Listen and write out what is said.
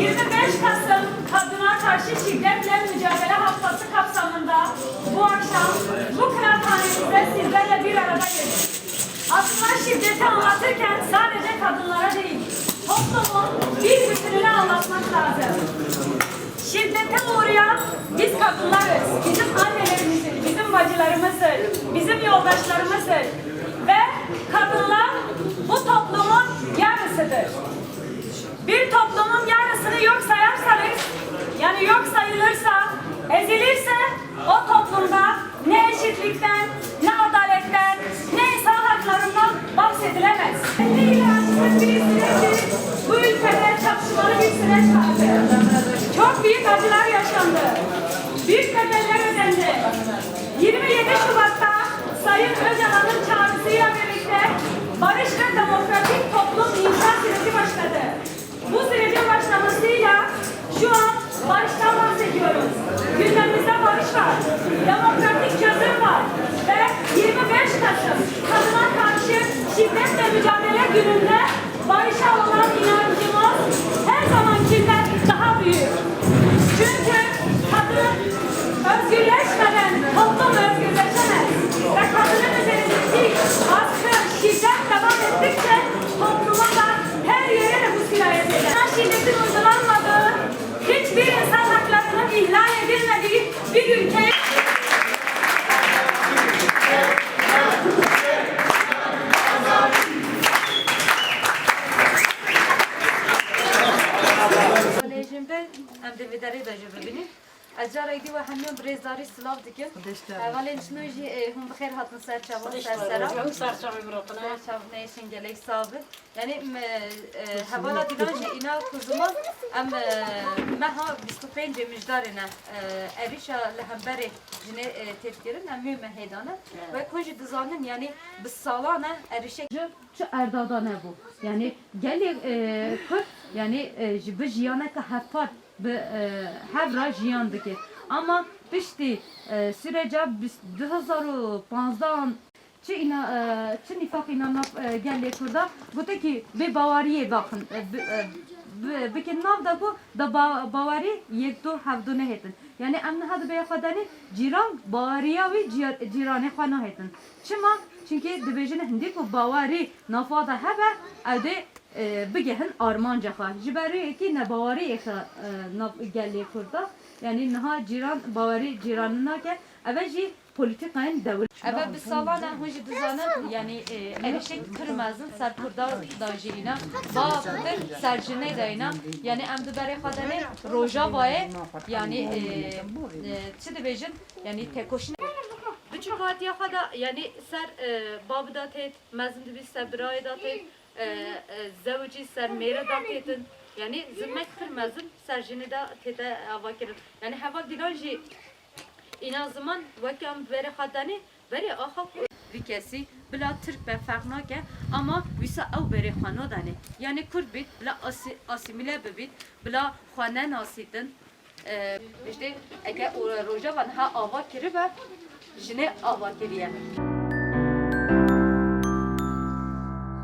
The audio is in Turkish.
Kasım Kadına Karşı Şiddetle Mücadele Haftası kapsamında bu akşam bu kıraathanemizde sizlerle bir aradayız. Aslında şiddeti anlatırken sadece kadınlara değil, toplumun bir bütününü anlatmak lazım. Şiddete uğrayan biz kadınlarız. Bizim annelerimizdir, bizim bacılarımızdır, bizim yoldaşlarımızdır. Ve kadınlar bu toplumun yarısıdır. Bir toplumun yarısını yok sayarsanız, yani yok sayılırsa, ezilirse o toplumda ne eşitlikten, ne adaletten, ne insan haklarından bahsedilemez. Bu ülkede çatışmalı bir süreç vardı. Ülke Kolejimde em de vedere da bini. Ez cara idi ve hemiyon brezdarî silav dikin. Evalên şino jî hûn bi xêr hatin ser çavan ser sera. Ser çav neyşin gelek sabit. Yani hevala dilan jî îna ku ziman em meha 25 mijdarîne êrîşa li hemberê jinê têdkirin em mû me hêdane ve ku jî dizanin yani bi salan e êrîşek Çi erdada ne bu? Yani gelek bi e, hevra jiyan dike. Ama piştî e, sürece biz 2015 çi ina e, çi nifak inanap e, gelek Kurda gote ki be bawariye bakın bi- bi- bikin nav da ku da ba- bawarî yek du hevdu ne hetin. Yani em niha dibe xwedani cîran bawariya wî cî- cîranê xwe nahetin. Çima? Çünkü dibêjin hindî ku bawarî nafa da hebe ew dê e, bigehin armanca xwe. Ji berî yekî nebawariyeke e, nav gelê Kurda yani niha cîran bawarî cîranî nake ev jî polîtikayên dewr. Ev bi salan hûn jî dizanin yani erişek kirmezin ser kurda da jîna ba dir ser jinê dayna yani em di berê xwe denê rojavayê yani çi dibêjin yani tekoşin Biçûk hatiya xwe da yani ser babı da têt mezin dibî ser birayê da têt zewcî ser mêre da têtin yani zimmek kirmezin ser jinê da tête ava kirin yani heva dilan jî اینا زمان وکم بره خدانی بره آخا وی کسی بلا ترک به فرق نکه اما ویسا او بره خانو دانی یعنی کرد بید بلا آسی آسیمیله ببید بلا خانه ناسیدن işte eğer o roja van ha ava kiri ve jine ava kiriye.